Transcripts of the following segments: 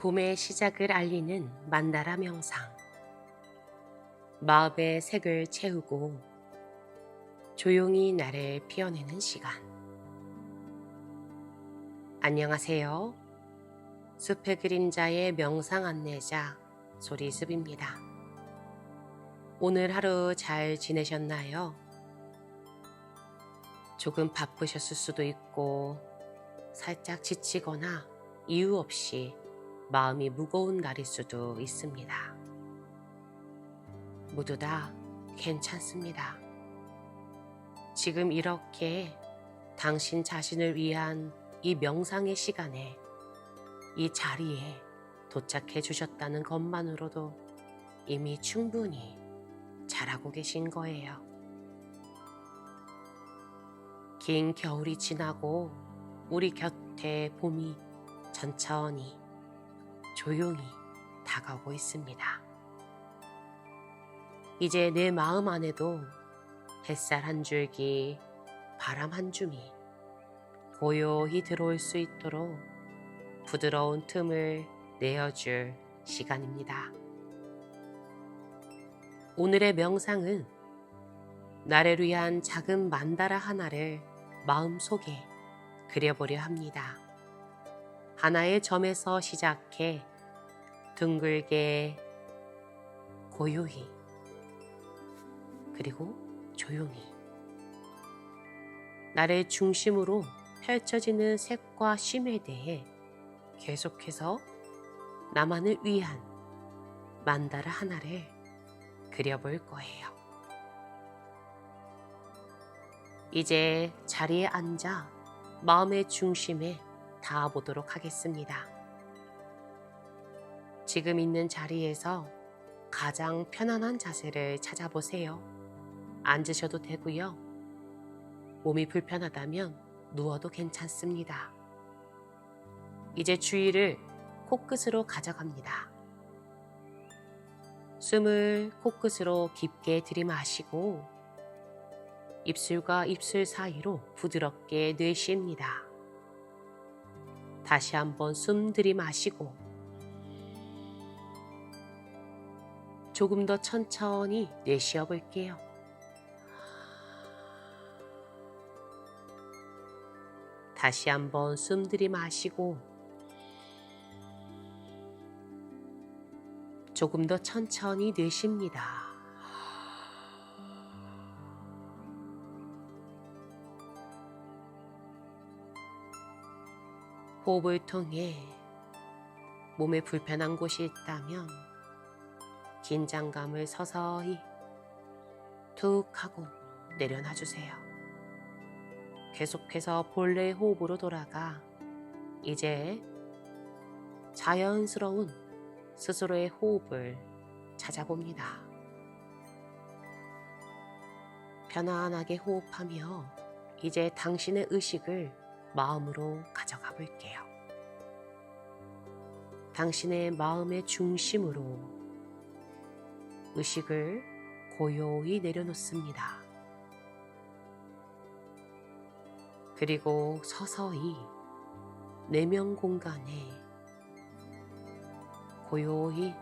봄의 시작을 알리는 만다라 명상. 마음의 색을 채우고 조용히 나를 피워내는 시간. 안녕하세요. 숲의 그림자의 명상 안내자 소리숲입니다. 오늘 하루 잘 지내셨나요? 조금 바쁘셨을 수도 있고, 살짝 지치거나 이유 없이 마음이 무거운 날일 수도 있습니다. 모두 다 괜찮습니다. 지금 이렇게 당신 자신을 위한 이 명상의 시간에 이 자리에 도착해 주셨다는 것만으로도 이미 충분히 잘하고 계신 거예요. 긴 겨울이 지나고 우리 곁에 봄이 천천히 조용히 다가오고 있습니다. 이제 내 마음 안에도 햇살 한 줄기, 바람 한 줌이 고요히 들어올 수 있도록 부드러운 틈을 내어줄 시간입니다. 오늘의 명상은 나를 위한 작은 만다라 하나를 마음속에 그려보려 합니다. 하나의 점에서 시작해 둥글게 고요히 그리고 조용히 나를 중심으로 펼쳐지는 색과 쉼에 대해 계속해서 나만을 위한 만다라 하나를 그려볼 거예요. 이제 자리에 앉아 마음의 중심에 닿아보도록 하겠습니다. 지금 있는 자리에서 가장 편안한 자세를 찾아보세요. 앉으셔도 되고요. 몸이 불편하다면 누워도 괜찮습니다. 이제 주의를 코끝으로 가져갑니다. 숨을 코끝으로 깊게 들이마시고 입술과 입술 사이로 부드럽게 내쉽니다. 다시 한번 숨 들이마시고 조금 더 천천히 내쉬어 볼게요. 다시 한번 숨 들이마시고 조금 더 천천히 내쉽니다. 호흡을 통해 몸에 불편한 곳이 있다면 긴장감을 서서히 툭 하고 내려놔 주세요. 계속해서 본래의 호흡으로 돌아가 이제 자연스러운 스스로의 호흡을 찾아봅니다. 편안하게 호흡하며 이제 당신의 의식을 마음으로 가져가 볼게요. 당신의 마음의 중심으로 의식을 고요히 내려놓습니다. 그리고 서서히 내면 공간에 고요히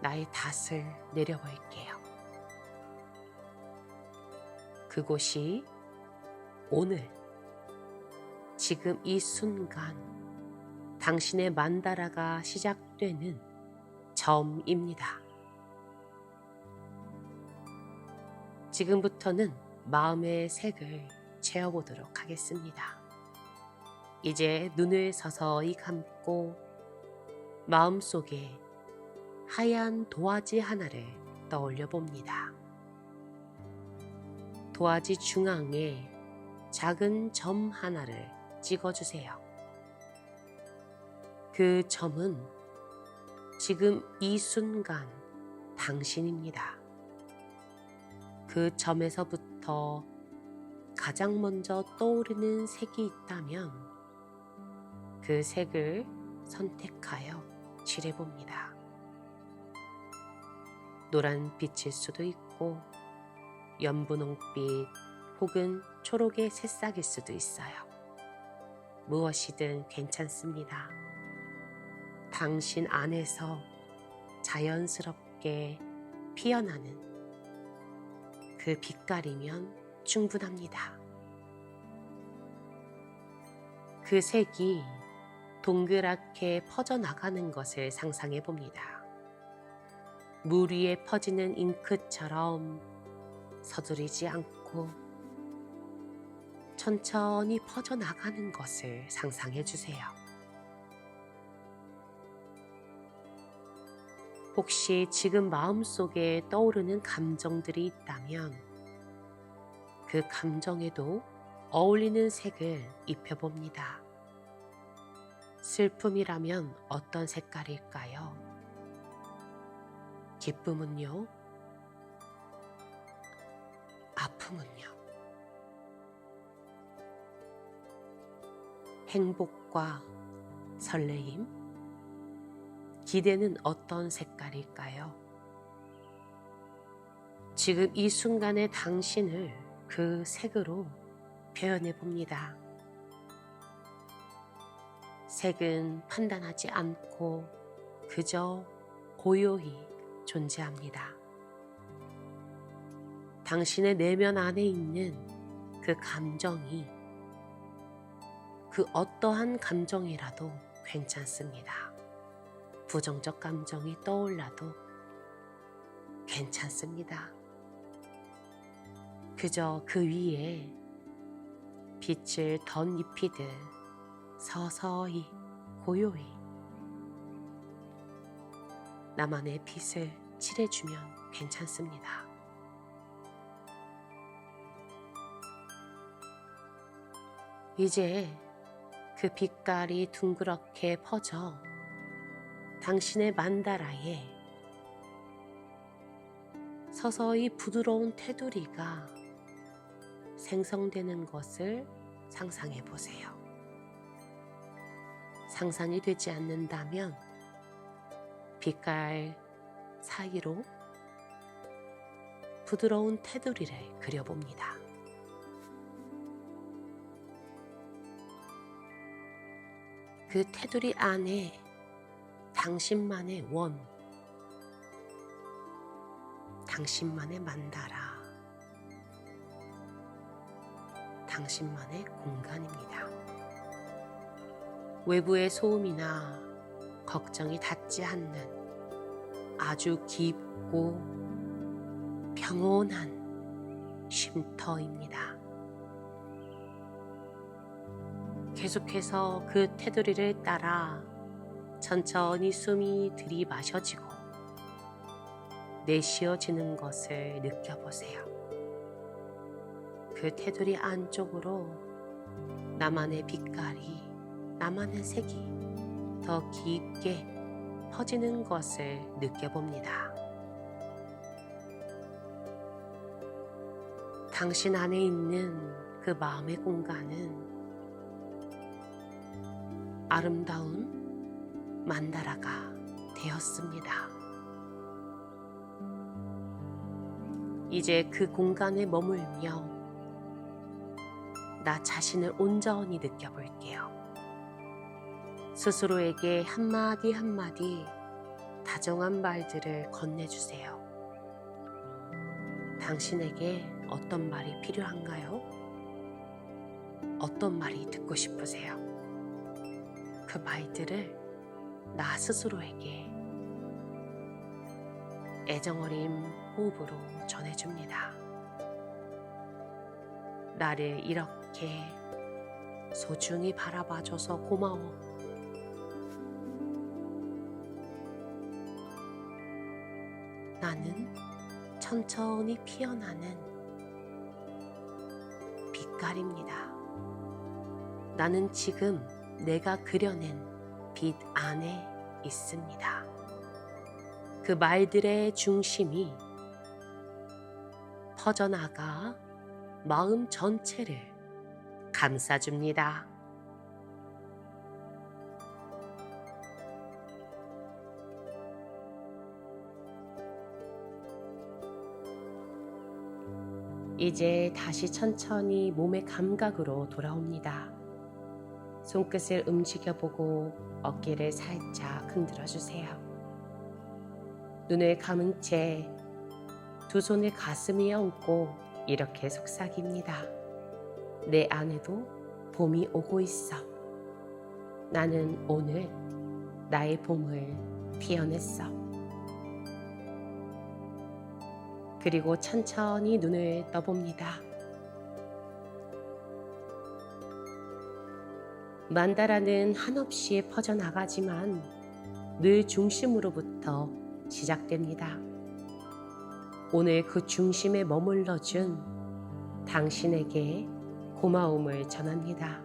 나의 닷을 내려볼게요. 그곳이 오늘 지금 이 순간 당신의 만다라가 시작되는 점입니다. 지금부터는 마음의 색을 채워보도록 하겠습니다. 이제 눈을 서서히 감고 마음속에 하얀 도화지 하나를 떠올려 봅니다. 도화지 중앙에 작은 점 하나를 찍어주세요. 그 점은 지금 이 순간 당신입니다. 그 점에서부터 가장 먼저 떠오르는 색이 있다면 그 색을 선택하여 칠해봅니다. 노란 빛일 수도 있고 연분홍빛 혹은 초록의 새싹일 수도 있어요. 무엇이든 괜찮습니다. 당신 안에서 자연스럽게 피어나는 그 빛깔이면 충분합니다. 그 색이 동그랗게 퍼져나가는 것을 상상해 봅니다. 물 위에 퍼지는 잉크처럼 서두르지 않고 천천히 퍼져나가는 것을 상상해 주세요. 혹시 지금 마음속에 떠오르는 감정들이 있다면 그 감정에도 어울리는 색을 입혀봅니다. 슬픔이라면 어떤 색깔일까요? 기쁨은요? 아픔은요? 행복과 설레임? 기대는 어떤 색깔일까요? 지금 이 순간의 당신을 그 색으로 표현해 봅니다. 색은 판단하지 않고 그저 고요히 존재합니다. 당신의 내면 안에 있는 그 감정이 그 어떠한 감정이라도 괜찮습니다. 부정적 감정이 떠올라도 괜찮습니다. 그저 그 위에 빛을 덧입히듯 서서히 고요히 나만의 빛을 칠해주면 괜찮습니다. 이제 그 빛깔이 둥그렇게 퍼져 당신의 만다라에 서서히 부드러운 테두리가 생성되는 것을 상상해 보세요. 상상이 되지 않는다면 빛깔 사이로 부드러운 테두리를 그려봅니다. 그 테두리 안에 당신만의 원, 당신만의 만다라, 당신만의 공간입니다. 외부의 소음이나 걱정이 닿지 않는 아주 깊고 평온한 쉼터입니다. 계속해서 그 테두리를 따라 천천히 숨이 들이마셔지고 내쉬어지는 것을 느껴보세요. 그 테두리 안쪽으로 나만의 빛깔이, 나만의 색이 더 깊게 퍼지는 것을 느껴봅니다. 당신 안에 있는 그 마음의 공간은 아름다운 만다라가 되었습니다. 이제 그 공간에 머물며 나 자신을 온전히 느껴볼게요. 스스로에게 한마디 한마디 다정한 말들을 건네주세요. 당신에게 어떤 말이 필요한가요? 어떤 말이 듣고 싶으세요? 그 말들을 나 스스로에게 애정 어린 호흡으로 전해줍니다. 나를 이렇게 소중히 바라봐줘서 고마워. 나는 천천히 피어나는 빛깔입니다. 나는 지금 내가 그려낸 빛 안에 있습니다. 그 말들의 중심이 퍼져나가 마음 전체를 감싸줍니다. 이제 다시 천천히 몸의 감각으로 돌아옵니다. 손끝을 움직여보고 어깨를 살짝 흔들어 주세요. 눈을 감은 채 두 손을 가슴 위에 얹고 이렇게 속삭입니다. 내 안에도 봄이 오고 있어. 나는 오늘 나의 봄을 피어냈어. 그리고 천천히 눈을 떠봅니다. 만다라는 한없이 퍼져나가지만 늘 중심으로부터 시작됩니다. 오늘 그 중심에 머물러 준 당신에게 고마움을 전합니다.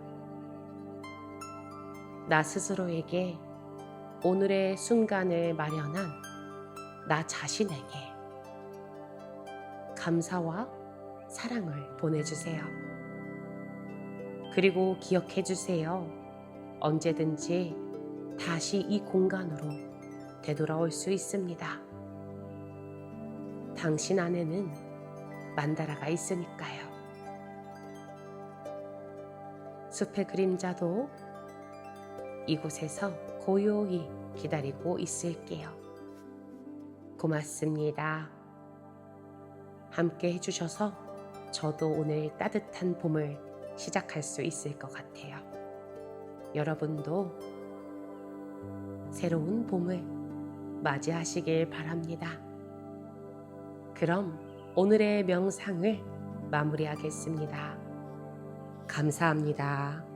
나 스스로에게 오늘의 순간을 마련한 나 자신에게 감사와 사랑을 보내주세요. 그리고 기억해 주세요. 언제든지 다시 이 공간으로 되돌아올 수 있습니다. 당신 안에는 만다라가 있으니까요. 숲의 그림자도 이곳에서 고요히 기다리고 있을게요. 고맙습니다. 함께 해주셔서 저도 오늘 따뜻한 봄을 시작할 수 있을 것 같아요. 여러분도 새로운 봄을 맞이하시길 바랍니다. 그럼 오늘의 명상을 마무리하겠습니다. 감사합니다.